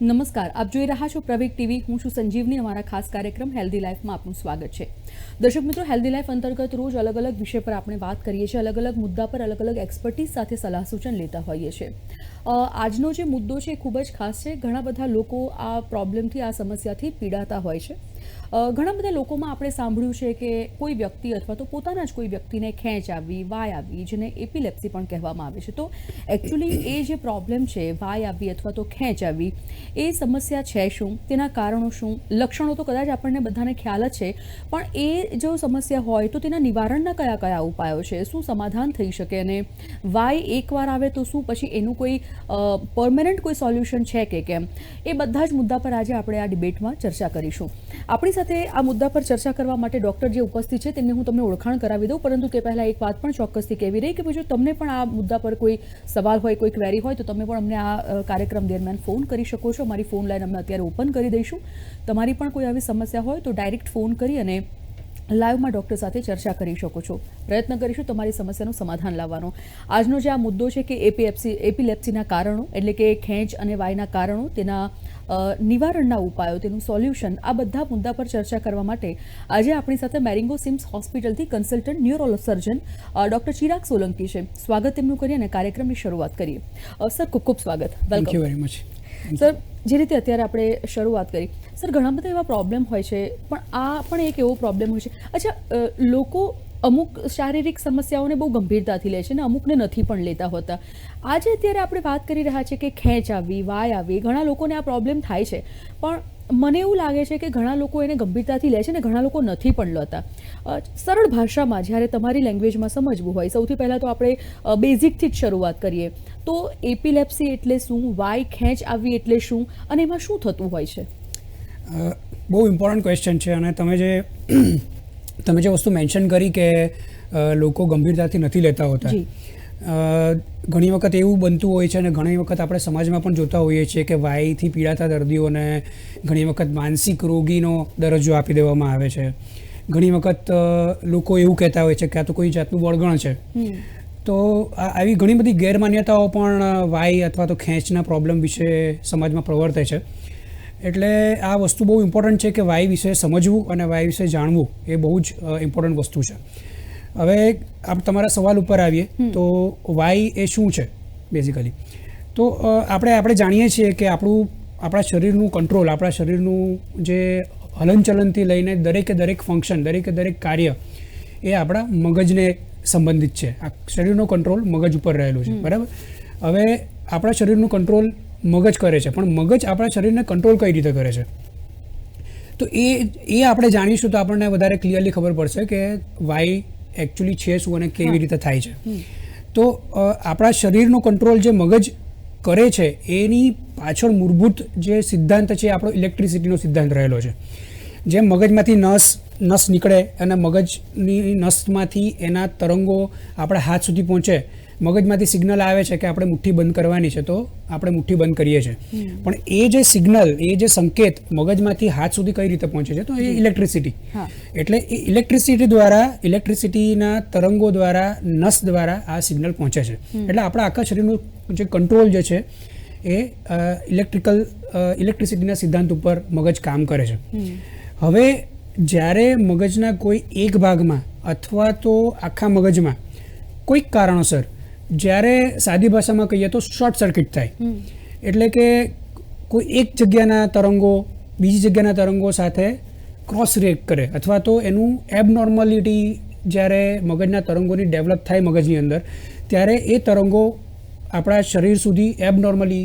નમસ્કાર, આપ જોઈ રહ્યા છો પ્રવીક ટીવી. હું છું સંજીવની. અમારા ખાસ કાર્યક્રમ હેલ્ધી લાઈફમાં આપનું સ્વાગત છે. દર્શક મિત્રો હેલ્ધી લાઈફ અંતર્ગત રોજ અલગ અલગ વિષય પર આપણે વાત કરીએ છીએ. અલગ અલગ મુદ્દા પર અલગ અલગ એક્સપર્ટીઝ સાથે સલાહ સૂચન લેતા હોઈએ છીએ. આજનો જે મુદ્દો છે એ ખૂબ જ ખાસ છે. ઘણા બધા લોકો આ પ્રોબ્લેમથી આ સમસ્યાથી પીડાતા હોય છે. ઘણા બધા લોકોમાં આપણે સાંભળ્યું છે કે કોઈ વ્યક્તિ અથવા તો પોતાના જ કોઈ વ્યક્તિને ખેંચ આવી, વાય આવી, જેને એપિલેપ્સી પણ કહેવામાં આવે છે. તો એકચ્યુઅલી એ જે પ્રોબ્લેમ છે, વાય આવી અથવા તો ખેંચ આવી, એ સમસ્યા છે શું? તેના કારણો શું? લક્ષણો તો કદાચ આપણને બધાને ખ્યાલ જ છે, પણ એ જો સમસ્યા હોય તો તેના નિવારણના કયા કયા ઉપાયો છે? શું સમાધાન થઈ શકે અને વાય એકવાર આવે તો શું? પછી એનું કોઈ પરમનન્ટ કોઈ સોલ્યુશન છે કે કેમ? એ બધા જ મુદ્દા પર આજે આપણે આ ડિબેટમાં ચર્ચા કરીશું. આપણી સાથે આ મુદ્દા પર ચર્ચા કરવા માટે ડૉક્ટર જે ઉપસ્થિત છે, તેમને હું તમને ઓળખાણ કરાવી દઉં. પરંતુ તે પહેલાં એક વાત પણ ચોક્કસથી કહેવી રહી કે જો તમને પણ આ મુદ્દા પર કોઈ સવાલ હોય, કોઈ ક્વેરી હોય, તો તમે પણ અમને આ કાર્યક્રમ દરમિયાન ફોન કરી શકો છો. મારી ફોન લાઈન અમે અત્યારે ઓપન કરી દઈશું. તમારી પણ કોઈ આવી સમસ્યા હોય, તો ડાયરેક્ટ ફોન કરી અને લાઈવમાં ડૉક્ટર સાથે ચર્ચા કરી શકો છો. પ્રયત્ન કરીશું તમારી સમસ્યાનું સમાધાન લાવવાનો. આજનો જે આ મુદ્દો છે કે એપીએપસી, એપિલેપ્સીના કારણો, એટલે કે ખેંચ અને વાયના કારણો, તેના નિવારણના ઉપાયો તેનું સોલ્યુશન આ બધા મુદ્દા પર ચર્ચા કરવા માટે આજે આપણી સાથે મેરિંગો સિમ્સ હોસ્પિટલથી consultant ન્યુરોલો surgeon doctor Chirag Solanki છે. સ્વાગત તેમનું કરીએ અને કાર્યક્રમની શરૂઆત કરીએ. સર ખૂબ ખૂબ સ્વાગત. વેલકમ વેરી મચ સર જે રીતે અત્યારે આપણે શરૂઆત કરી. સર ઘણા બધા એવા પ્રોબ્લેમ હોય છે પણ આ પણ એક એવો પ્રોબ્લેમ હોય છે. અચ્છા લોકો અમુક શારીરિક સમસ્યાઓને બહુ ગંભીરતાથી લે છે ને અમુકને નથી પણ લેતા હોતા. આજે અત્યારે આપણે વાત કરી રહ્યા છે કે ખેંચ આવી, વાય આવી, ઘણા લોકોને આ પ્રોબ્લેમ થાય છે. પણ મને એવું લાગે છે કે ઘણા લોકો એને ગંભીરતાથી લે છે ને ઘણા લોકો નથી પણ લેતા. સરળ ભાષામાં જ્યારે તમારી લેંગ્વેજમાં સમજવું હોય, સૌથી પહેલાં તો આપણે બેઝિકથી જ શરૂઆત કરીએ. તો એપિલેપ્સી એટલે શું, વાય ખેંચ આવી એટલે શું, અને એમાં શું થતું હોય છે? બહુ ઇમ્પોર્ટન્ટ ક્વેશ્ચન છે અને તમે જે તમે જે વસ્તુ મેન્શન કરી કે લોકો ગંભીરતાથી નથી લેતા હોતા ઘણી વખત એવું બનતું હોય છે અને ઘણી વખત આપણે સમાજમાં પણ જોતા હોઈએ છીએ કે વાયથી પીડાતા દર્દીઓને ઘણી વખત માનસિક રોગીનો દરજ્જો આપી દેવામાં આવે છે. ઘણી વખત લોકો એવું કહેતા હોય છે કે આ તો કોઈ જાતનું વળગણ છે. તો આ આવી ઘણી બધી ગેરમાન્યતાઓ પણ વાય અથવા તો ખેંચના પ્રોબ્લેમ વિશે સમાજમાં પ્રવર્તે છે. એટલે આ વસ્તુ બહુ ઇમ્પોર્ટન્ટ છે કે વાય વિશે સમજવું અને વાય વિશે જાણવું એ બહુ જ ઇમ્પોર્ટન્ટ વસ્તુ છે. હવે આપ તમારા સવાલ ઉપર આવીએ તો વાય એ શું છે બેઝિકલી તો આપણે આપણે જાણીએ છીએ કે આપણું આપણા શરીરનું કંટ્રોલ આપણા શરીરનું જે હલનચલનથી લઈને દરેકે દરેક ફંક્શન દરેકે દરેક કાર્ય એ આપણા મગજને સંબંધિત છે. આ શરીરનો કંટ્રોલ મગજ ઉપર રહેલું છે. બરાબર? હવે આપણા શરીરનું કંટ્રોલ મગજ કરે છે. પણ મગજ આપણા શરીરને કંટ્રોલ કઈ રીતે કરે છે? તો એ એ આપણે જાણીશું તો આપણને વધારે ક્લિયરલી ખબર પડશે કે વાય એકચ્યુઅલી છે શું અને કેવી રીતે થાય છે. તો આપણા શરીરનો કંટ્રોલ જે મગજ કરે છે એની પાછળ મૂળભૂત જે સિદ્ધાંત છે આપણો ઇલેક્ટ્રિસિટીનો સિદ્ધાંત રહેલો છે. જેમ મગજમાંથી નસ નસ નીકળે અને મગજની નસમાંથી એના તરંગો આપણા હાથ સુધી પહોંચે મગજમાંથી સિગ્નલ આવે છે કે આપણે મુઠ્ઠી બંધ કરવાની છે તો આપણે મુઠ્ઠી બંધ કરીએ છીએ. પણ એ જે સિગ્નલ એ જે સંકેત મગજમાંથી હાથ સુધી કઈ રીતે પહોંચે છે તો એ ઇલેક્ટ્રિસિટી. એટલે એ ઇલેક્ટ્રિસિટી દ્વારા ઇલેક્ટ્રિસિટીના તરંગો દ્વારા નસ દ્વારા આ સિગ્નલ પહોંચે છે. એટલે આપણા આખા શરીરનું જે કંટ્રોલ જે છે એ ઇલેક્ટ્રિકલ ઇલેક્ટ્રિસિટીના સિદ્ધાંત ઉપર મગજ કામ કરે છે. હવે જ્યારે મગજના કોઈ એક ભાગમાં અથવા તો આખા મગજમાં કોઈક કારણોસર જ્યારે સાદી ભાષામાં કહીએ તો શોર્ટ સર્કિટ થાય. એટલે કે કોઈ એક જગ્યાના તરંગો બીજી જગ્યાના તરંગો સાથે ક્રોસ રિએક્ટ કરે અથવા તો એનું એબનોર્માલિટી જ્યારે મગજના તરંગોની ડેવલપ થાય મગજની અંદર ત્યારે એ તરંગો આપણા શરીર સુધી એબનોર્મલી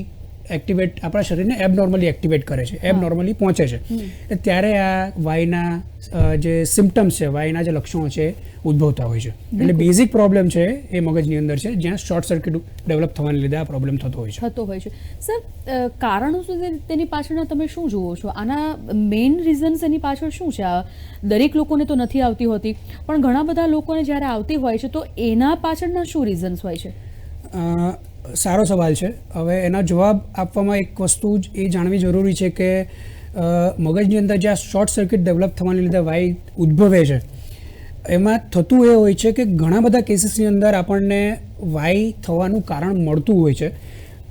એક્ટિવેટ આપણા શરીરને એબનોર્મલી એક્ટિવેટ કરે છે એબનોર્મલી પહોંચે છે. એટલે ત્યારે આ વાયના જે સિમ્ટમ્સ છે વાયના જે લક્ષણો છે ઉદ્ભવતા હોય છે. એટલે બેઝિક પ્રોબ્લેમ છે એ મગજની અંદર છે જ્યાં શોર્ટ સર્કિટ ડેવલપ થવાને લીધે આ પ્રોબ્લેમ થતો હોય છે. થતો હોય છે. સર કારણો શું તેની પાછળના તમે શું જુઓ છો? આના મેઇન રીઝન્સ એની પાછળ શું છે? દરેક લોકોને તો નથી આવતી હોતી પણ ઘણા બધા લોકોને જ્યારે આવતી હોય છે તો એના પાછળના શું રીઝન્સ હોય છે? સારો સવાલ છે. હવે એના જવાબ આપવામાં એક વસ્તુ જ એ જાણવી જરૂરી છે કે મગજની અંદર જે આ શોર્ટ સર્કિટ ડેવલપ થવાને લીધે વાઈ ઉદ્ભવે છે. એમાં થતું એ હોય છે કે ઘણા બધા કેસીસની અંદર આપણને વાય થવાનું કારણ મળતું હોય છે.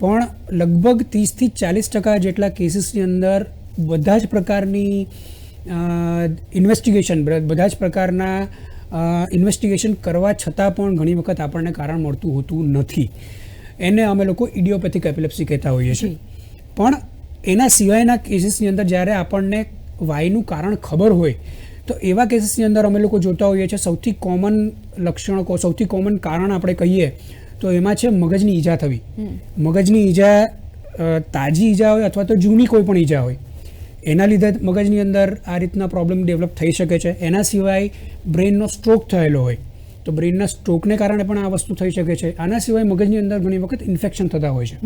પણ લગભગ ત્રીસથી ચાલીસ ટકા જેટલા કેસીસની અંદર બધા જ પ્રકારની ઇન્વેસ્ટિગેશન બધા જ પ્રકારના ઇન્વેસ્ટિગેશન કરવા છતાં પણ ઘણી વખત આપણને કારણ મળતું હોતું નથી. એને અમે લોકો ઇડિયોપેથિક એપિલેપ્સી કહેતા હોઈએ છીએ. પણ એના સિવાયના કેસીસની અંદર જ્યારે આપણને વાયનું કારણ ખબર હોય તો એવા કેસીસની અંદર અમે લોકો જોતા હોઈએ છીએ સૌથી કોમન લક્ષણો કો- સૌથી કોમન કારણ આપણે કહીએ તો એમાં છે મગજની ઈજા થવી. મગજની ઈજા તાજી ઈજા હોય અથવા તો જૂની કોઈ પણ ઈજા હોય એના લીધે મગજની અંદર આ રીતના પ્રોબ્લેમ ડેવલપ થઈ શકે છે. એના સિવાય બ્રેઇનનો સ્ટ્રોક થયેલો હોય. તો બ્રેઇનના સ્ટ્રોકને કારણે પણ આ વસ્તુ થઈ શકે છે. આના સિવાય મગજની અંદર ઘણી વખત ઇન્ફેક્શન થતા હોય છે.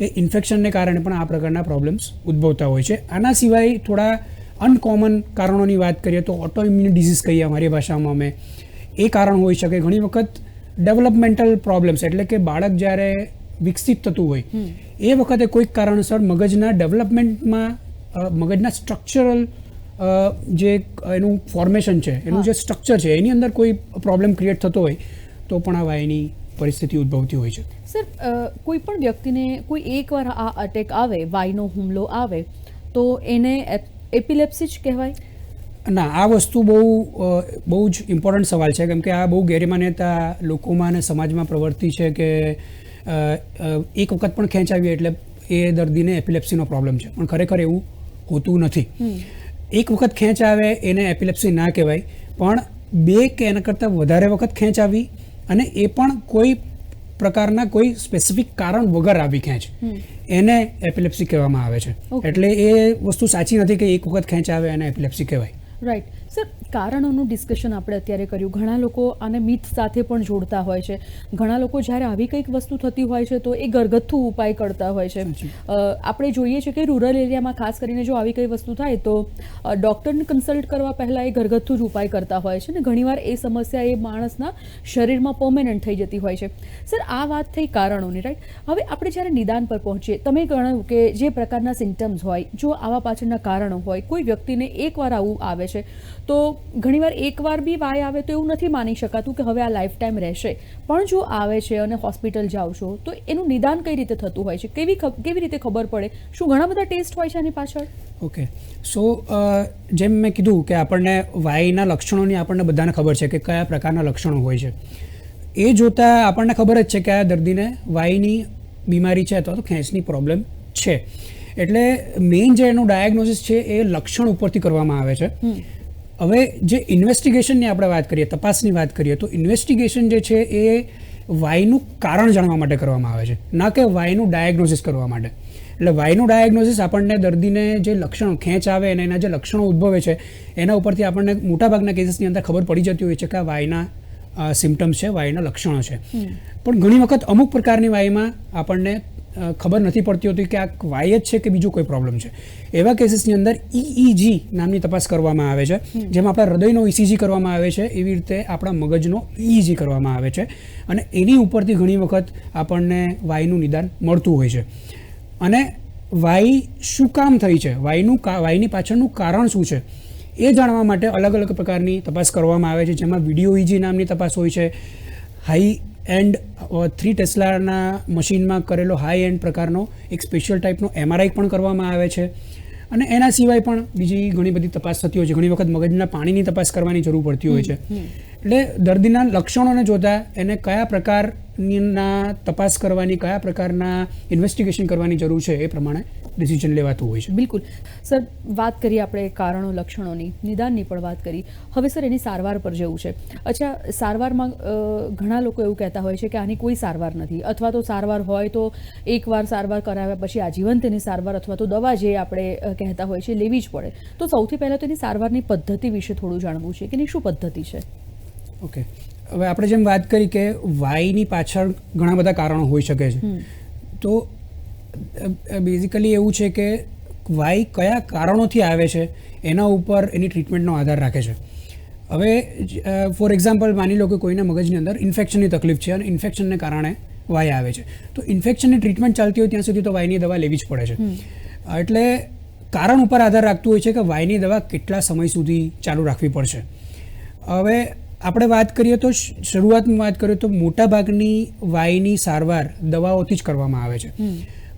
એ ઇન્ફેક્શનને કારણે પણ આ પ્રકારના પ્રોબ્લેમ્સ ઉદ્ભવતા હોય છે. આના સિવાય થોડા અનકોમન કારણોની વાત કરીએ તો ઓટો ઇમ્યુન ડિઝીઝ કહીએ અમારી ભાષામાં અમે. એ કારણ હોઈ શકે ઘણી વખત ડેવલપમેન્ટલ પ્રોબ્લેમ્સ એટલે કે બાળક જ્યારે વિકસિત થતું હોય એ વખતે કોઈક કારણસર મગજના ડેવલપમેન્ટમાં મગજના સ્ટ્રક્ચરલ જે એનું ફોર્મેશન છે એનું જે સ્ટ્રક્ચર છે એની અંદર કોઈ પ્રોબ્લેમ ક્રિએટ થતો હોય તો પણ આ વાયની પરિસ્થિતિ ઉદ્ભવતી હોય છે. સર કોઈ પણ વ્યક્તિને કોઈ એકવાર આ અટેક આવે વાયનો હુમલો આવે તો એને એપિલેપ્સી જ કહેવાય? ના આ વસ્તુ બહુ બહુ જ ઇમ્પોર્ટન્ટ સવાલ છે કેમ કે આ બહુ ગેરમાન્યતા લોકોમાં અને સમાજમાં પ્રવર્તી છે કે એક વખત પણ ખેંચાવી એટલે એ દર્દીને એપિલેપ્સીનો પ્રોબ્લેમ છે. પણ ખરેખર એવું હોતું નથી. એક વખત ખેંચ આવે એને એપિલેપ્સી ના કહેવાય પણ બે કે એના કરતાં વધારે વખત ખેંચ આવી અને એ પણ કોઈ પ્રકારના કોઈ સ્પેસિફિક કારણ વગર આવી ખેંચ. એને એપિલેપ્સી કહેવામાં આવે છે. એટલે એ વસ્તુ સાચી નથી કે એક વખત ખેંચ આવે એને એપિલેપ્સી કહેવાય. રાઈટ સર કારણોનું ડિસ્કશન આપણે અત્યારે કર્યું. ઘણા લોકો આને મિથ સાથે પણ જોડતા હોય છે. ઘણા લોકો જ્યારે આવી કંઈક વસ્તુ થતી હોય છે તો એ ઘરગથ્થુ ઉપાય કરતા હોય છે. આપણે જોઈએ છીએ કે રૂરલ એરિયામાં ખાસ કરીને જો આવી કંઈ વસ્તુ થાય તો ડૉક્ટરને કન્સલ્ટ કરવા પહેલાં એ ઘરગથ્થુ જ ઉપાય કરતા હોય છે ને ઘણીવાર એ સમસ્યા એ માણસના શરીરમાં પરમેનન્ટ થઈ જતી હોય છે. સર આ વાત થઈ કારણોની રાઈટ હવે આપણે જ્યારે નિદાન પર પહોંચીએ તમે ગણાવ્યું કે જે પ્રકારના સિમ્ટમ્સ હોય જો આવા પાછળના કારણો હોય કોઈ વ્યક્તિને એકવાર આવું આવે છે તો ઘણીવાર એકવાર બી વાય આવે તો એવું નથી માની શકાતું કે હવે આ લાઈફ ટાઈમ રહેશે. પણ જો આવે છે અને હોસ્પિટલ જાઓ છો તો એનું નિદાન કઈ રીતે થતું હોય છે? કેવી કેવી રીતે ખબર પડે? શું ઘણા બધા ટેસ્ટ હોય છે એની પાછળ? ઓકે. સો જેમ મેં કીધું કે આપણને વાયના લક્ષણોની આપણને બધાને ખબર છે કે કયા પ્રકારના લક્ષણો હોય છે. એ જોતાં આપણને ખબર જ છે કે આ દર્દીને વાયની બીમારી છે અથવા તો ખેંચની પ્રોબ્લેમ છે. એટલે મેઇન જે એનું ડાયગ્નોસિસ છે એ લક્ષણ ઉપરથી કરવામાં આવે છે. હવે જે ઇન્વેસ્ટિગેશનની આપણે વાત કરીએ તપાસની વાત કરીએ તો ઇન્વેસ્ટિગેશન જે છે એ વાયનું કારણ જાણવા માટે કરવામાં આવે છે. ના કે વાયનું ડાયગ્નોસિસ કરવા માટે. એટલે વાયનું ડાયગ્નોસિસ આપણને દર્દીને જે લક્ષણો ખેંચ આવે અને એના જે લક્ષણો ઉદ્ભવે છે એના ઉપરથી આપણને મોટાભાગના કેસીસની અંદર ખબર પડી જતી હોય છે કે આ વાયના સિમ્ટમ્સ છે વાયના લક્ષણો છે. પણ ઘણી વખત અમુક પ્રકારની વાયમાં આપણને ખબર નથી પડતી હોતી કે આ વાય જ છે કે બીજો કોઈ પ્રોબ્લેમ છે. એવા કેસીસની અંદર ઈઈજી નામની તપાસ કરવામાં આવે છે જેમાં આપણા હૃદયનો ઇસીજી કરવામાં આવે છે એવી રીતે આપણા મગજનો ઈઈજી કરવામાં આવે છે અને એની ઉપરથી ઘણી વખત આપણને વાયનું નિદાન મળતું હોય છે. અને વાય શું કામ થઈ છે? વાયનું વાયની પાછળનું કારણ શું છે? એ જાણવા માટે અલગ અલગ પ્રકારની તપાસ કરવામાં આવે છે જેમાં વીડિયો ઇજી નામની તપાસ હોય છે હાઈ એન્ડ થ્રી ટેસ્લાના મશીનમાં કરેલો હાઈ એન્ડ પ્રકારનો એક સ્પેશિયલ ટાઈપનો એમઆરઆઈ પણ કરવામાં આવે છે. અને એના સિવાય પણ બીજી ઘણી બધી તપાસ થતી હોય છે. ઘણી વખત મગજના પાણીની તપાસ કરવાની જરૂર પડતી હોય છે. એટલે દર્દીના લક્ષણોને જોતા એને કયા પ્રકારના તપાસ કરવાની કયા પ્રકારના ઇન્વેસ્ટિગેશન કરવાની જરૂર છે એ પ્રમાણે ડિસિઝન લેવાતું હોય છે. બિલકુલ. સર વાત કરીએ આપણે કારણો લક્ષણોની. નિદાનની પણ વાત કરી. હવે સર એની સારવાર પર જવું છે. અચ્છા સારવારમાં ઘણા લોકો એવું કહેતા હોય છે કે આની કોઈ સારવાર નથી. અથવા તો સારવાર હોય તો એકવાર સારવાર કરાવ્યા પછી આજીવન તેની સારવાર અથવા તો દવા જે આપણે કહેતા હોય છે લેવી જ પડે. તો સૌથી પહેલાં તો એની સારવારની પદ્ધતિ વિશે થોડું જાણવું છે કે એની શું પદ્ધતિ છે? ઓકે. હવે આપણે જેમ વાત કરી કે વાયની પાછળ ઘણા બધા કારણો હોઈ શકે છે. તો બેઝિકલી એવું છે કે વાય કયા કારણોથી આવે છે એના ઉપર એની ટ્રીટમેન્ટનો આધાર રાખે છે. હવે ફોર એક્ઝામ્પલ માની લો કે કોઈના મગજની અંદર ઇન્ફેક્શનની તકલીફ છે અને ઇન્ફેક્શનને કારણે વાય આવે છે. તો ઇન્ફેક્શનની ટ્રીટમેન્ટ ચાલતી હોય ત્યાં સુધી તો વાયની દવા લેવી જ પડે છે. એટલે કારણ ઉપર આધાર રાખતું હોય છે કે વાયની દવા કેટલા સમય સુધી ચાલુ રાખવી પડશે. હવે આપણે વાત કરીએ તો શરૂઆતમાં વાત કરીએ તો મોટાભાગની વાયની સારવાર દવાઓથી જ કરવામાં આવે છે.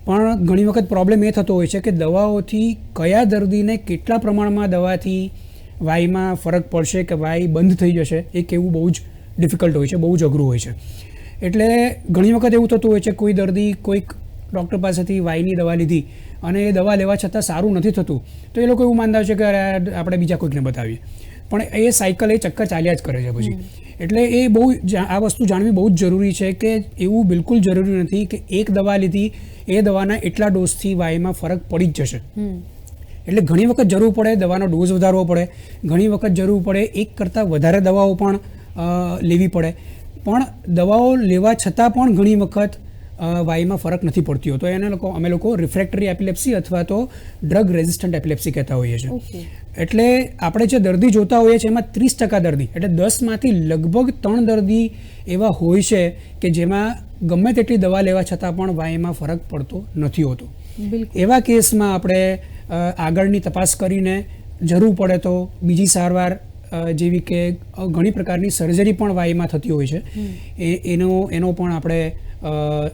પણ ઘણી વખત પ્રોબ્લેમ એ થતો હોય છે કે દવાઓથી કયા દર્દીને કેટલા પ્રમાણમાં દવાથી વાયમાં ફરક પડશે કે વાય બંધ થઈ જશે એ કહેવું બહુ જ ડિફિકલ્ટ હોય છે બહુ જ અઘરું હોય છે. એટલે ઘણી વખત એવું થતું હોય છે કોઈ દર્દી કોઈક ડૉક્ટર પાસેથી વાયની દવા લીધી અને એ દવા લેવા છતાં સારું નથી થતું તો એ લોકો એવું માનતા હોય છે કે આપણે બીજા કોઈકને બતાવીએ. પણ એ સાયકલ એ ચક્કર ચાલ્યા જ કરે છે પછી. એટલે એ બહુ આ વસ્તુ જાણવી બહુ જ જરૂરી છે કે એવું બિલકુલ જરૂરી નથી કે એક દવા લીધી એ દવાના એટલા ડોઝથી વાયમાં ફરક પડી જ જશે. એટલે ઘણી વખત જરૂર પડે દવાનો ડોઝ વધારવો પડે. ઘણી વખત જરૂર પડે એક કરતાં વધારે દવાઓ પણ લેવી પડે. પણ દવાઓ લેવા છતાં પણ ઘણી વખત વાયમાં ફરક નથી પડતી હોતો. એને લોકો અમે લોકો રિફ્રેક્ટરી એપિલેપ્સી અથવા તો ડ્રગ રેઝિસ્ટન્ટ એપિલેપ્સી કહેતા હોઈએ છીએ. એટલે આપણે જે દર્દી જોતા હોઈએ છીએ એમાં ત્રીસ ટકા દર્દી એટલે દસમાંથી લગભગ ત્રણ દર્દી એવા હોય છે કે જેમાં ગમે તેટલી દવા લેવા છતાં પણ વાયમાં ફરક પડતો નથી હોતો. એવા કેસમાં આપણે આગળની તપાસ કરીને જરૂર પડે તો બીજી સારવાર જેવી કે ઘણી પ્રકારની સર્જરી પણ વાયમાં થતી હોય છે. એ એનો એનો પણ આપણે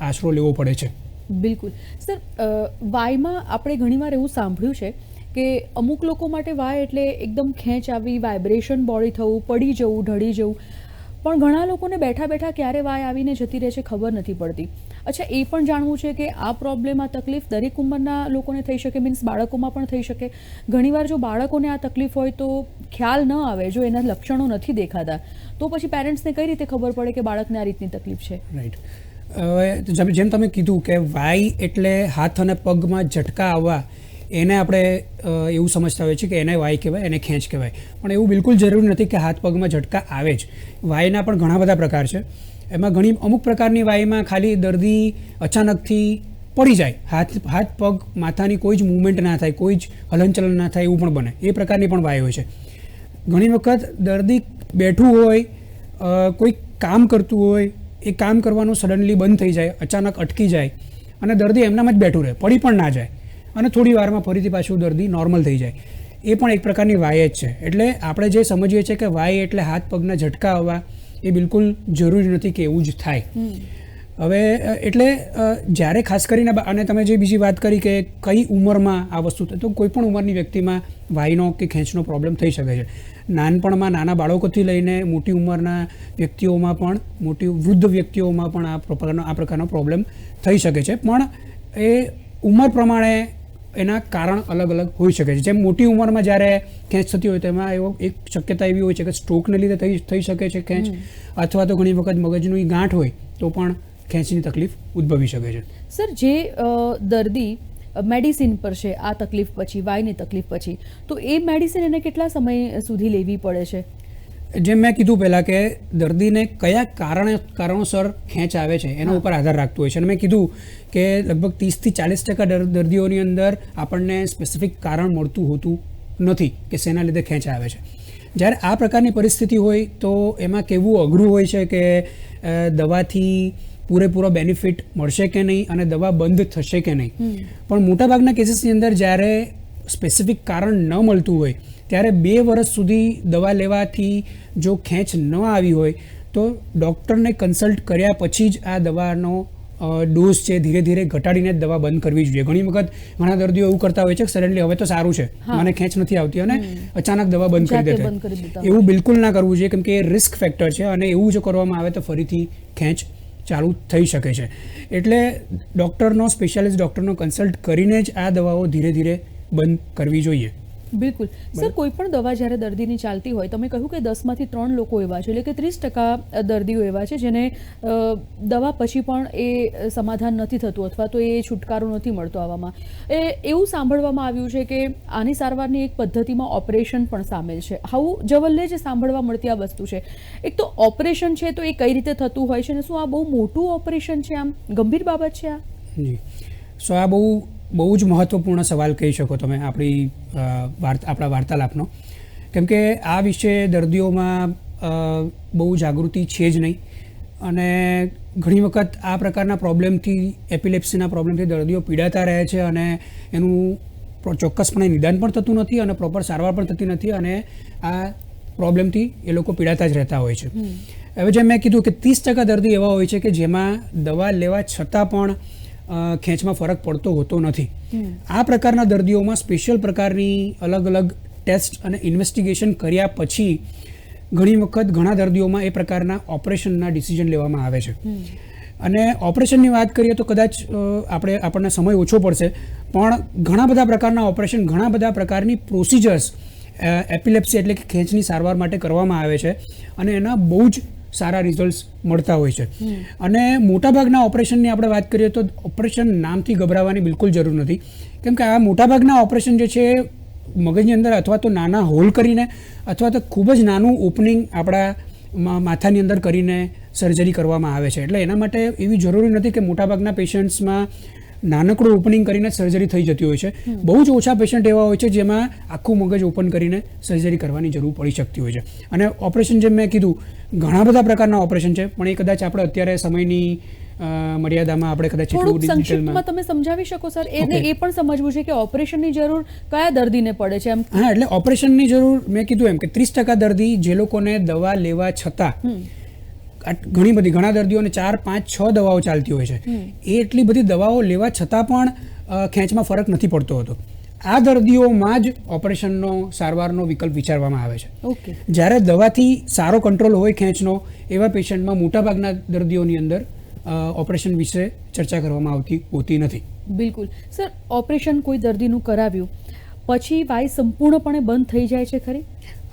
આશરો લેવો પડે છે. બિલકુલ. સર વાયમાં આપણે ઘણીવાર એવું સાંભળ્યું છે કે અમુક લોકો માટે વાય એટલે એકદમ ખેંચ આવી વાઇબ્રેશન બોડી થવું, પડી જવું, ઢળી જવું. પણ ઘણા લોકોને બેઠા બેઠા ક્યારે વાય આવીને જતી રહે છે ખબર નથી પડતી. અચ્છા, એ પણ જાણવું છે કે આ પ્રોબ્લેમ આ તકલીફ દરેક ઉંમરના લોકોને થઈ શકે મીન્સ બાળકોમાં પણ થઈ શકે. ઘણીવાર જો બાળકોને આ તકલીફ હોય તો ખ્યાલ ન આવે, જો એના લક્ષણો નથી દેખાતા. તો પછી પેરેન્ટ્સને કઈ રીતે ખબર પડે કે બાળકને આ રીતની તકલીફ છે? રાઈટ જેમ તમે કીધું કે વાય એટલે હાથ અને પગમાં ઝટકા આવવા એને આપણે એવું સમજતા હોઈએ છીએ કે એને વાય કહેવાય, એને ખેંચ કહેવાય. પણ એવું બિલકુલ જરૂરી નથી કે હાથ પગમાં ઝટકા આવે જ. વાયના પણ ઘણા બધા પ્રકાર છે. એમાં ઘણી અમુક પ્રકારની વાયમાં ખાલી દર્દી અચાનકથી પડી જાય. હાથ હાથ, પગ, માથાની કોઈ જ મૂવમેન્ટ ના થાય, કોઈ જ હલનચલન ના થાય એવું પણ બને. એ પ્રકારની પણ વાય હોય છે. ઘણી વખત દર્દી બેઠું હોય કોઈ કામ કરતું હોય, એ કામ કરવાનું સડનલી બંધ થઈ જાય, અચાનક અટકી જાય અને દર્દી એમનામાં જ બેઠું રહે, પડી પણ ના જાય. અને થોડી વારમાં ફરીથી પાછું દર્દી નોર્મલ થઈ જાય. એ પણ એક પ્રકારની વાય જ છે. એટલે આપણે જે સમજીએ છીએ કે વાય એટલે હાથ પગના ઝટકા આવવા એ બિલકુલ જરૂરી નથી કે એવું જ થાય. હવે એટલે જ્યારે ખાસ કરીને અને તમે જે બીજી વાત કરી કે કઈ ઉંમરમાં આ વસ્તુ થાય તો કોઈ પણ ઉંમરની વ્યક્તિમાં વાયનો કે ખેંચનો પ્રોબ્લેમ થઈ શકે છે. નાનપણમાં નાના બાળકોથી લઈને મોટી ઉંમરના વ્યક્તિઓમાં પણ મોટી વૃદ્ધ વ્યક્તિઓમાં પણ આ પ્રકારનો આ પ્રકારનો પ્રોબ્લેમ થઈ શકે છે. પણ એ ઉંમર પ્રમાણે એના કારણ અલગ અલગ હોઈ શકે છે. જેમ મોટી ઉંમરમાં જ્યારે ખેંચ થતી હોય તેમાં એવો એક શક્યતા એવી હોય છે કે સ્ટ્રોકને લીધે થઈ થઈ શકે છે ખેંચ. અથવા તો ઘણી વખત મગજની ગાંઠ હોય તો પણ ખેંચની તકલીફ ઉદ્ભવી શકે છે. સર જે દર્દી મેડિસિન પર છે આ તકલીફ પછી વાયની તકલીફ પછી તો એ મેડિસિન એને કેટલા સમય સુધી લેવી પડે છે? જેમ મેં કીધું પહેલાં કે દર્દીને કયા કારણે કારણોસર ખેંચ આવે છે એના ઉપર આધાર રાખતું હોય છે. અને મેં કીધું કે લગભગ ત્રીસથી ચાલીસ ટકા દર- દર્દીઓની અંદર આપણને સ્પેસિફિક કારણ મળતું હોતું નથી કે શેના લીધે ખેંચ આવે છે. જ્યારે આ પ્રકારની પરિસ્થિતિ હોય તો એમાં કેવું અઘરું હોય છે કે દવાથી પૂરેપૂરો બેનિફિટ મળશે કે નહીં અને દવા બંધ થશે કે નહીં? પણ મોટાભાગના કેસીસની અંદર જ્યારે સ્પેસિફિક કારણ ન મળતું હોય ત્યારે બે વર્ષ સુધી દવા લેવાથી જો ખેંચ ન આવી હોય તો ડૉક્ટરને કન્સલ્ટ કર્યા પછી જ આ દવાનો ડોઝ છે ધીરે ધીરે ઘટાડીને જ દવા બંધ કરવી જોઈએ. ઘણી વખત ઘણા દર્દીઓ એવું કરતા હોય છે કે સડનલી હવે તો સારું છે. મને ખેંચ નથી આવતી અને અચાનક દવા બંધ કરી દેતા એવું બિલકુલ ના કરવું જોઈએ કેમ કે એ રિસ્ક ફેક્ટર છે અને એવું જો કરવામાં આવે તો ફરીથી ખેંચ ચાલુ થઈ શકે છે. એટલે ડૉક્ટરનો સ્પેશિયાલિસ્ટ ડૉક્ટરનો કન્સલ્ટ કરીને જ આ દવાઓ ધીરે ધીરે બંધ કરવી જોઈએ. બિલકુલ. સર કોઈ પણ દવા જ્યારે દર્દીની ચાલતી હોય તમે કહ્યું કે દસમાંથી ત્રણ લોકો એવા છે એટલે કે ત્રીસ ટકા દર્દીઓ એવા છે જેને દવા પછી પણ એ સમાધાન નથી થતું અથવા તો એ છુટકારો નથી મળતો આવામાં. એ એવું સાંભળવામાં આવ્યું છે કે આની સારવારની એક પદ્ધતિમાં ઓપરેશન પણ સામેલ છે. આવું જવલ્લે જે સાંભળવા મળતી આ વસ્તુ છે. એક તો ઓપરેશન છે તો એ કઈ રીતે થતું હોય છે અને શું આ બહુ મોટું ઓપરેશન છે આમ? ગંભીર બાબત છે આ? જી. સો આ બહુ બહુ જ મહત્ત્વપૂર્ણ સવાલ કહી શકો તમે આપણી વાર્તા આપણા વાર્તાલાપનો. કેમ કે આ વિશે દર્દીઓમાં બહુ જાગૃતિ છે જ નહીં. અને ઘણી વખત આ પ્રકારના પ્રોબ્લેમથી એપિલેપ્સીના પ્રોબ્લેમથી દર્દીઓ પીડાતા રહે છે અને એનું ચોક્કસપણે નિદાન પણ થતું નથી અને પ્રોપર સારવાર પણ થતી નથી અને આ પ્રોબ્લેમથી એ લોકો પીડાતા જ રહેતા હોય છે. હવે જેમ મેં કીધું કે ત્રીસ ટકા દર્દી એવા હોય છે કે જેમાં દવા લેવા છતાં પણ ખેંચમાં ફરક પડતો હોતો નથી. આ પ્રકારના દર્દીઓમાં સ્પેશિયલ પ્રકારની અલગ અલગ ટેસ્ટ અને ઇન્વેસ્ટિગેશન કર્યા પછી ઘણી વખત ઘણા દર્દીઓમાં એ પ્રકારના ઓપરેશનના ડિસિઝન લેવામાં આવે છે. અને ઓપરેશનની વાત કરીએ તો કદાચ આપણે આપણને સમય ઓછો પડશે પણ ઘણા બધા પ્રકારના ઓપરેશન ઘણા બધા પ્રકારની પ્રોસિજર્સ એપિલેપ્સી એટલે કે ખેંચની સારવાર માટે કરવામાં આવે છે. અને એના બહુ જ સારા રિઝલ્ટ્સ મળતા હોય છે. અને મોટાભાગના ઓપરેશનની આપણે વાત કરીએ તો ઓપરેશન નામથી ગભરાવાની બિલકુલ જરૂર નથી. કેમ કે આ મોટાભાગના ઓપરેશન જે છે એ મગજની અંદર અથવા તો નાના હોલ કરીને અથવા તો ખૂબ જ નાનું ઓપનિંગ આપણા માથાની અંદર કરીને સર્જરી કરવામાં આવે છે. એટલે એના માટે એવી જરૂરી નથી કે મોટાભાગના પેશન્ટ્સમાં નાનકડું ઓપનિંગ કરીને સર્જરી થઈ જતી હોય છે. બહુ જ ઓછા પેશન્ટ એવા હોય છે જેમાં આખું મગજ ઓપન કરીને સર્જરી કરવાની જરૂર પડી શકતી હોય છે. અને ઓપરેશન જેમ મેં કીધું ઘણા બધા પ્રકારના ઓપરેશન છે પણ એ કદાચ આપણે અત્યારે સમયની મર્યાદામાં આપણે કદાચ સંક્ષિપ્તમાં તમે સમજાવી શકો સર? એને એ પણ સમજવું છે કે ઓપરેશનની જરૂર કયા દર્દીને પડે છે? એમ હા એટલે ઓપરેશનની જરૂર મેં કીધું એમ કે ત્રીસ ટકા દર્દી જે લોકોને દવા લેવા છતાં ઘણી બધી ઘણા દર્દીઓને ચાર પાંચ છ દવાઓ ચાલતી હોય છે. એ એટલી બધી દવાઓ લેવા છતાં પણ ખેંચમાં ફરક નથી પડતો હોતો. આ દર્દીઓમાં જ ઓપરેશનનો સારવારનો વિકલ્પ વિચારવામાં આવે છે. ઓકે. જ્યારે દવાથી સારો કંટ્રોલ હોય ખેંચનો એવા પેશન્ટમાં મોટાભાગના દર્દીઓની અંદર ઓપરેશન વિશે ચર્ચા કરવામાં આવતી હોતી નથી. બિલકુલ. સર ઓપરેશન કોઈ દર્દીનું કરાવ્યું પછી વાય સંપૂર્ણપણે બંધ થઈ જાય છે ખરી?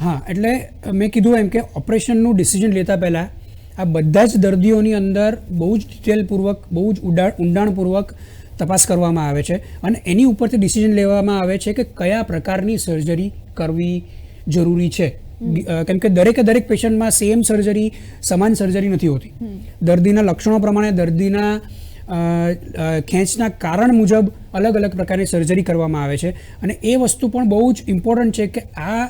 હા એટલે મેં કીધું એમ કે ઓપરેશનનું ડિસિઝન લેતા પહેલાં આ બધા જ દર્દીઓની અંદર બહુ જ ડિટેલપૂર્વક બહુ જ ઉડા ઊંડાણપૂર્વક તપાસ કરવામાં આવે છે અને એની ઉપરથી ડિસિઝન લેવામાં આવે છે કે કયા પ્રકારની સર્જરી કરવી જરૂરી છે. કેમ કે દરેકે દરેક પેશન્ટમાં સેમ સર્જરી સમાન સર્જરી નથી હોતી. દર્દીના લક્ષણો પ્રમાણે દર્દીના ખેંચના કારણ મુજબ અલગ અલગ પ્રકારની સર્જરી કરવામાં આવે છે. અને એ વસ્તુ પણ બહુ જ ઇમ્પોર્ટન્ટ છે કે આ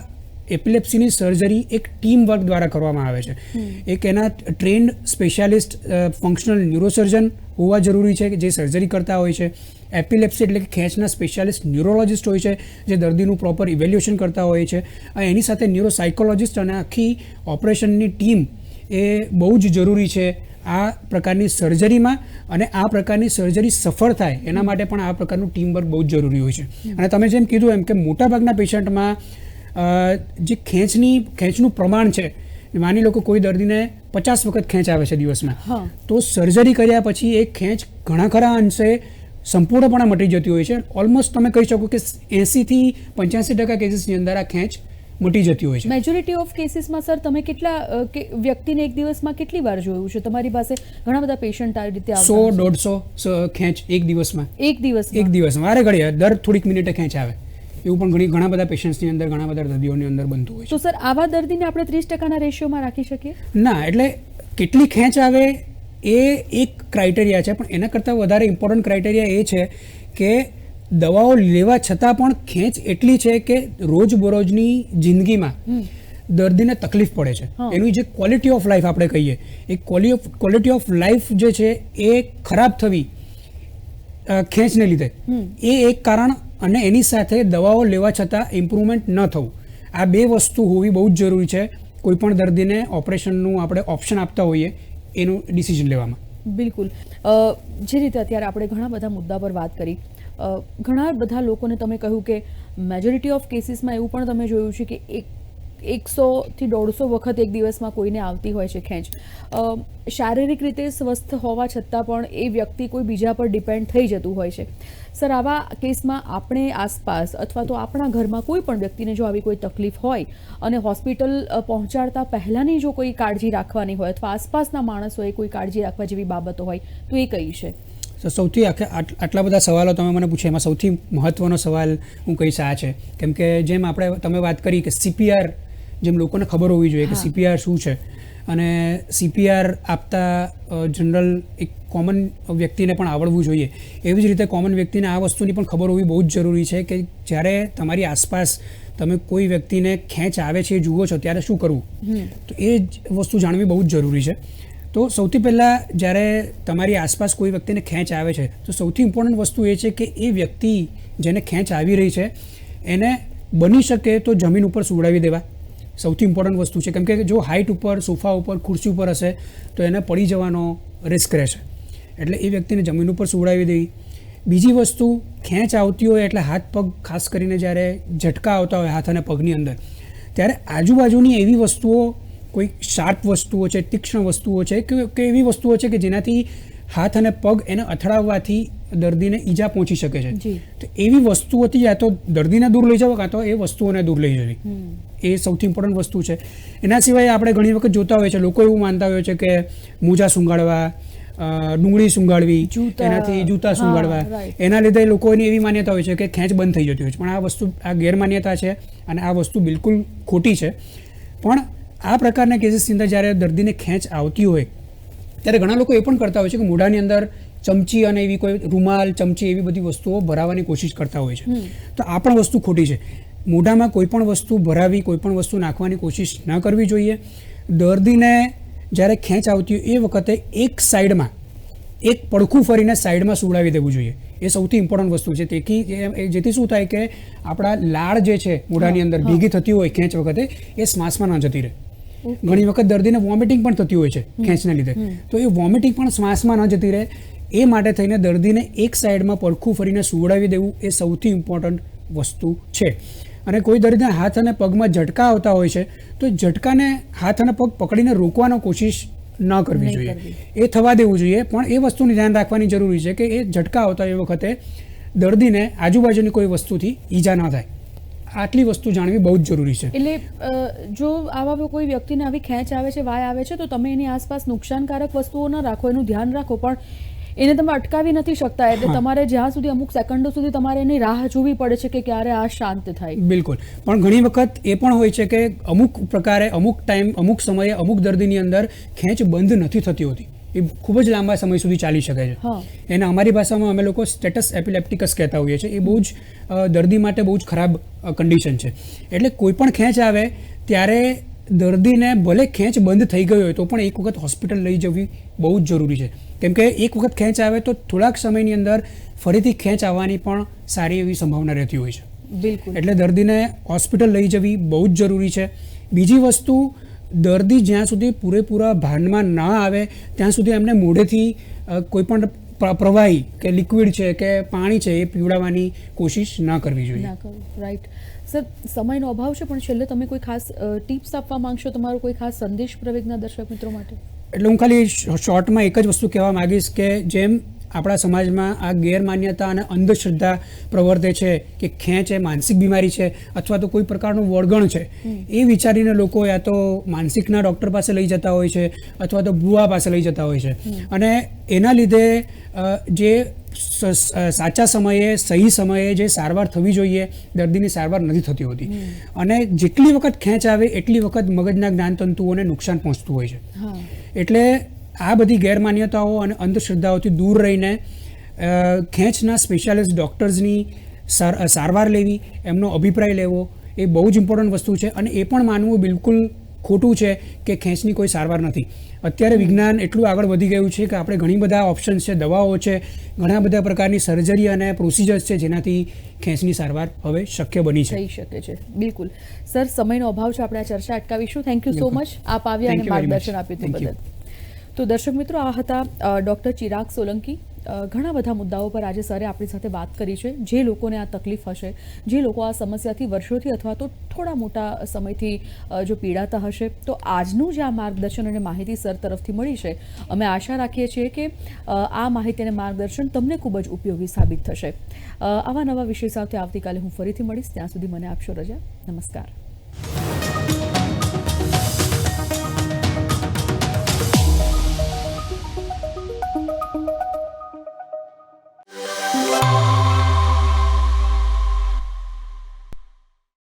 એપિલેપ્સીની સર્જરી એક ટીમ વર્ક દ્વારા કરવામાં આવે છે. એક એના ટ્રેન્ડ સ્પેશિયાલિસ્ટ ફંક્શનલ ન્યુરોસર્જન હોવા જરૂરી છે કે જે સર્જરી કરતા હોય છે. એપિલેપ્સી એટલે કે ખેંચના સ્પેશિયાલિસ્ટ ન્યુરોલોજિસ્ટ હોય છે જે દર્દીનું પ્રોપર ઇવેલ્યુએશન કરતા હોય છે. એની સાથે ન્યુરોસાયકોલોજિસ્ટ અને આખી ઓપરેશનની ટીમ એ બહુ જ જરૂરી છે આ પ્રકારની સર્જરીમાં અને આ પ્રકારની સર્જરી સફળ થાય એના માટે પણ આ પ્રકારનું ટીમ વર્ક બહુ જ જરૂરી હોય છે. અને તમે જેમ કીધું એમ કે મોટાભાગના પેશન્ટમાં જે ખેંચની ખેંચનું પ્રમાણ છે માની લો કે કોઈ દર્દીને પચાસ વખત ખેંચ આવે છે દિવસમાં. તો સર્જરી કર્યા પછી એ ખેંચ ઘણા ખરા અંશે સંપૂર્ણપણે મટી જતી હોય છે. ઓલમોસ્ટ તમે કહી શકો કે એંસીથી પંચ્યાસી ટકા કેસીસની અંદર આ ખેંચ મટી જતી હોય છે. મેજોરિટી ઓફ કેસીસમાં સર તમે કેટલા કે વ્યક્તિને એક દિવસમાં કેટલી વાર જોયું છે? તમારી પાસે ઘણા બધા પેશન્ટ આવી રીતે સો દોઢસો ખેંચ એક દિવસમાં. એક દિવસ એક દિવસ વારે ઘડીએ દર થોડીક મિનિટે ખેંચ આવે. એવું પણ ઘણી ઘણા બધા પેશન્ટ્સની અંદર ઘણા બધા દર્દીઓની અંદર બનતું હોય છે. તો સર આવા દર્દીને આપણે ત્રીસ ટકાના રેશિયોમાં રાખી શકીએ? ના એટલે કેટલી ખેંચ આવે એ એક ક્રાઇટેરિયા છે પણ એના કરતાં વધારે ઇમ્પોર્ટન્ટ ક્રાઇટેરિયા એ છે કે દવાઓ લેવા છતાં પણ ખેંચ એટલી છે કે રોજબરોજની જિંદગીમાં દર્દીને તકલીફ પડે છે. એની જે ક્વોલિટી ઓફ લાઈફ આપણે કહીએ એ ક્વોલિટી ઓફ લાઈફ જે છે એ ખરાબ થવી ખેંચને લીધે. એ એક કારણ અને એની સાથે દવાઓ લેવા છતાં ઇમ્પ્રુવમેન્ટ ન થવું. આ બે વસ્તુ હોવી બહુ જ જરૂરી છે. કોઈપણ દર્દીને ઓપરેશનનું આપણે ઓપ્શન આપતા હોઈએ એનું ડિસિઝન લેવામાં. બિલકુલ. જે રીતે અત્યારે આપણે ઘણા બધા મુદ્દા પર વાત કરી ઘણા બધા લોકોને તમે કહ્યું કે મેજોરિટી ઓફ કેસીસમાં એવું પણ તમે જોયું છે કે એક એકસોથી દોઢસો વખત એક દિવસમાં કોઈને આવતી હોય છે ખેંચ. શારીરિક રીતે સ્વસ્થ હોવા છતાં પણ એ વ્યક્તિ કોઈ બીજા પર ડિપેન્ડ થઈ જતું હોય છે. સર, આવા કેસમાં આપણે આસપાસ અથવા તો આપણા ઘરમાં કોઈ પણ વ્યક્તિને જો આવી કોઈ તકલીફ હોય અને હોસ્પિટલ પહોંચાડતા પહેલાંની જો કોઈ કાળજી રાખવાની હોય અથવા આસપાસના માણસોએ કોઈ કાળજી રાખવા જેવી બાબતો હોય, તો એ કઈ છે? તો સૌથી આટલા બધા સવાલો તમે મને પૂછ્યા, એમાં સૌથી મહત્વનો સવાલ હું કહીશ આ છે. કેમ કે જેમ આપણે, તમે વાત કરી કે સીપીઆર જેમ લોકોને ખબર હોવી જોઈએ કે સીપીઆર શું છે. અને સીપીઆર આપતા જનરલ એક કોમન વ્યક્તિને પણ આવડવું જોઈએ. એવી જ રીતે કોમન વ્યક્તિને આ વસ્તુની પણ ખબર હોવી બહુ જ જરૂરી છે કે જ્યારે તમારી આસપાસ તમે કોઈ વ્યક્તિને ખેંચ આવે છે એ જુઓ છો ત્યારે શું કરવું? તો એ જ વસ્તુ જાણવી બહુ જ જરૂરી છે. તો સૌથી પહેલાં જ્યારે તમારી આસપાસ કોઈ વ્યક્તિને ખેંચ આવે છે તો સૌથી ઇમ્પોર્ટન્ટ વસ્તુ એ છે કે એ વ્યક્તિ જેને ખેંચ આવી રહી છે એને બની શકે તો જમીન ઉપર સુવડાવી દેવા. સૌથી ઇમ્પોર્ટન્ટ વસ્તુ છે. કેમ કે જો હાઇટ ઉપર, સોફા ઉપર, ખુરશી ઉપર હશે, તો એને પડી જવાનો રિસ્ક રહેશે એટલે એ વ્યક્તિને જમીન ઉપર સુવડાવી દેવી. બીજી વસ્તુ, ખેંચ આવતી હોય એટલે હાથ પગ ખાસ કરીને જ્યારે ઝટકા આવતા હોય હાથ અને પગની અંદર, ત્યારે આજુબાજુની એવી વસ્તુઓ, કોઈ શાર્પ વસ્તુઓ છે, તીક્ષ્ણ વસ્તુઓ છે કે એવી વસ્તુઓ છે કે જેનાથી હાથ અને પગ એને અથડાવવાથી દર્દીને ઈજા પહોંચી શકે છે. તો એવી વસ્તુઓથી યા તો દર્દીને દૂર લઈ જવો કાં તો એ વસ્તુઓને દૂર લઈ જવી. એ સૌથી ઇમ્પોર્ટન્ટ વસ્તુ છે. એના સિવાય આપણે ઘણી વખત જોતા હોય છે લોકો એવું માનતા હોય છે કે મોજા સુંગાડવા ડુંગળી સુંગાડવી એનાથી જૂતા સુંગાડવા. એના લીધે લોકોની એવી માન્યતા હોય છે કે ખેંચ બંધ થઈ જતી હોય છે. પણ આ વસ્તુ આ ગેરમાન્યતા છે અને આ વસ્તુ બિલકુલ ખોટી છે. પણ આ પ્રકારના કેસીસની અંદર જ્યારે દર્દીને ખેંચ આવતી હોય ત્યારે ઘણા લોકો એ પણ કરતા હોય છે કે મોઢાની અંદર ચમચી અને એવી કોઈ રૂમાલ ચમચી એવી બધી વસ્તુઓ ભરાવાની કોશિશ કરતા હોય છે. તો આ પણ વસ્તુ ખોટી છે. મોઢામાં કોઈ પણ વસ્તુ ભરાવી કોઈ પણ વસ્તુ નાખવાની કોશિશ ન કરવી જોઈએ. દર્દીને જ્યારે ખેંચ આવતી હોય એ વખતે એક સાઈડમાં એક પડખું ફરીને સાઈડમાં સુવડાવી દેવું જોઈએ. એ સૌથી ઇમ્પોર્ટન્ટ વસ્તુ છે. તેથી જેથી શું થાય કે આપણા લાળ જે છે મોઢાની અંદર ભેગી થતી હોય ખેંચ વખતે એ શ્વાસમાં ન જતી રહે. ઘણી વખત દર્દીને વોમિટિંગ પણ થતી હોય છે ખેંચને લીધે. તો એ વોમિટિંગ પણ શ્વાસમાં ન જતી રહે. એ માટે થઈને દર્દીને એક સાઈડમાં પડખું ફરીને સુવડાવી દેવું એ સૌથી ઇમ્પોર્ટન્ટ વસ્તુ છે. અને કોઈ દર્દીને હાથ અને પગમાં ઝટકા આવતા હોય છે તો ઝટકાને હાથ અને પગ પકડીને રોકવાનો કોશિશ ન કરવી જોઈએ. એ થવા દેવું જોઈએ પણ એ વસ્તુનું ધ્યાન રાખવાની જરૂરી છે કે એ ઝટકા આવતા એ વખતે દર્દીને આજુબાજુની કોઈ વસ્તુથી ઈજા ન થાય. આટલી વસ્તુ જાણવી બહુ જ જરૂરી છે. એટલે જો આવા કોઈ વ્યક્તિને આવી ખેંચ આવે છે વાય આવે છે તો તમે એની આસપાસ નુકસાનકારક વસ્તુઓ ન રાખો એનું ધ્યાન રાખો પણ એને તમે અટકાવી નથી શકતા. એટલે તમારે જ્યાં સુધી અમુક સેકન્ડો સુધી તમારે એની રાહ જોવી પડે છે કે ક્યારે આ શાંત થાય. બિલકુલ. પણ ઘણી વખત એ પણ હોય છે કે અમુક પ્રકારે અમુક ટાઈમ અમુક સમયે અમુક દર્દીની અંદર ખેંચ બંધ નથી થતી હોતી. એ ખૂબ જ લાંબા સમય સુધી ચાલી શકે છે. એને અમારી ભાષામાં અમે લોકો સ્ટેટસ એપિલેપ્ટિકસ કહેતા હોઈએ છીએ. એ બહુ જ દર્દી માટે બહુ જ ખરાબ કન્ડિશન છે. એટલે કોઈ પણ ખેંચ આવે ત્યારે દર્દીને ભલે ખેંચ બંધ થઈ ગઈ હોય તો પણ એક વખત હોસ્પિટલ લઈ જવી બહુ જ જરૂરી છે. કેમ કે એક વખત ખેંચ આવે તો થોડાક સમયની અંદર ફરીથી ખેંચ આવવાની પણ સારી એવી સંભાવના રહેતી હોય છે. બિલકુલ. એટલે દર્દીને હોસ્પિટલ લઈ જવી બહુ જ જરૂરી છે. બીજી વસ્તુ દર્દી જ્યાં સુધી પૂરેપૂરા ભાનમાં ના આવે ત્યાં સુધી એમને મોઢેથી અ, કોઈ પણ પ્ર- પ્રવાહી કે લિક્વિડ છે કે પાણી છે એ પીવડાવવાની કોશિશ ના કરવી જોઈએ. રાઈટ સર સમયનો અભાવ છે પણ છેલ્લે તમે કોઈ ખાસ ટિપ્સ આપવા માંગશો? તમારો કોઈ ખાસ સંદેશ પ્રવેગના દર્શક મિત્રો માટે? એટલે હું ખાલી શોર્ટમાં એક જ વસ્તુ કહેવા માંગીશ કે જેમ આપણા સમાજમાં આ ગેરમાન્યતા અને અંધશ્રદ્ધા પ્રવર્તે છે કે ખેંચ એ માનસિક બીમારી છે અથવા તો કોઈ પ્રકારનું વળગણ છે એ વિચારીને લોકો યા તો માનસિકના ડૉક્ટર પાસે લઈ જતા હોય છે અથવા તો ભૂવા પાસે લઈ જતા હોય છે. અને એના લીધે જે સાચા સમયે સહી સમયે જે સારવાર થવી જોઈએ દર્દીની સારવાર નથી થતી હોતી. અને જેટલી વખત ખેંચ આવે એટલી વખત મગજના જ્ઞાનતંતુઓને નુકસાન પહોંચતું હોય છે. એટલે આ બધી ગેરમાન્યતાઓ અને અંધશ્રદ્ધાઓથી દૂર રહીને ખેંચના સ્પેશિયાલિસ્ટ ડૉક્ટર્સની સારવાર લેવી એમનો અભિપ્રાય લેવો એ બહુ જ ઇમ્પોર્ટન્ટ વસ્તુ છે. અને એ પણ માનવું બિલકુલ ખોટું છે કે ખેંચની કોઈ સારવાર નથી. અત્યારે વિજ્ઞાન એટલું આગળ વધી ગયું છે કે આપણે ઘણી બધા ઓપ્શન્સ છે દવાઓ છે ઘણા બધા પ્રકારની સર્જરી અને પ્રોસિજર્સ છે જેનાથી ખેંચની સારવાર હવે શક્ય બની છે. થઈ શકે છે. બિલકુલ. સર સમયનો અભાવ છે આપણે આ ચર્ચા અટકાવીશું. થેન્ક યુ સો મચ આપ આવ્યા અને. માર્ગદર્શન આપ્યું તે બદલ. તો દર્શક મિત્રો આ હતા ડોક્ટર ચિરાગ સોલંકી. ઘણા બધા મુદ્દાઓ પર આજે સરે આપણી સાથે વાત કરી છે. જે લોકોને આ તકલીફ હશે, જે લોકો આ સમસ્યાથી વર્ષોથી અથવા તો થોડા મોટા સમયથી જો પીડાતા હશે, તો આજનું જે આ માર્ગદર્શન અને માહિતી સર તરફથી મળી છે, અમે આશા રાખીએ છીએ કે આ માહિતી અને માર્ગદર્શન તમને ખૂબ જ ઉપયોગી સાબિત થશે. આવા નવા વિષય સાથે આવતીકાલે હું ફરીથી મળીશ. ત્યાં સુધી મને આપશો રજા. નમસ્કાર.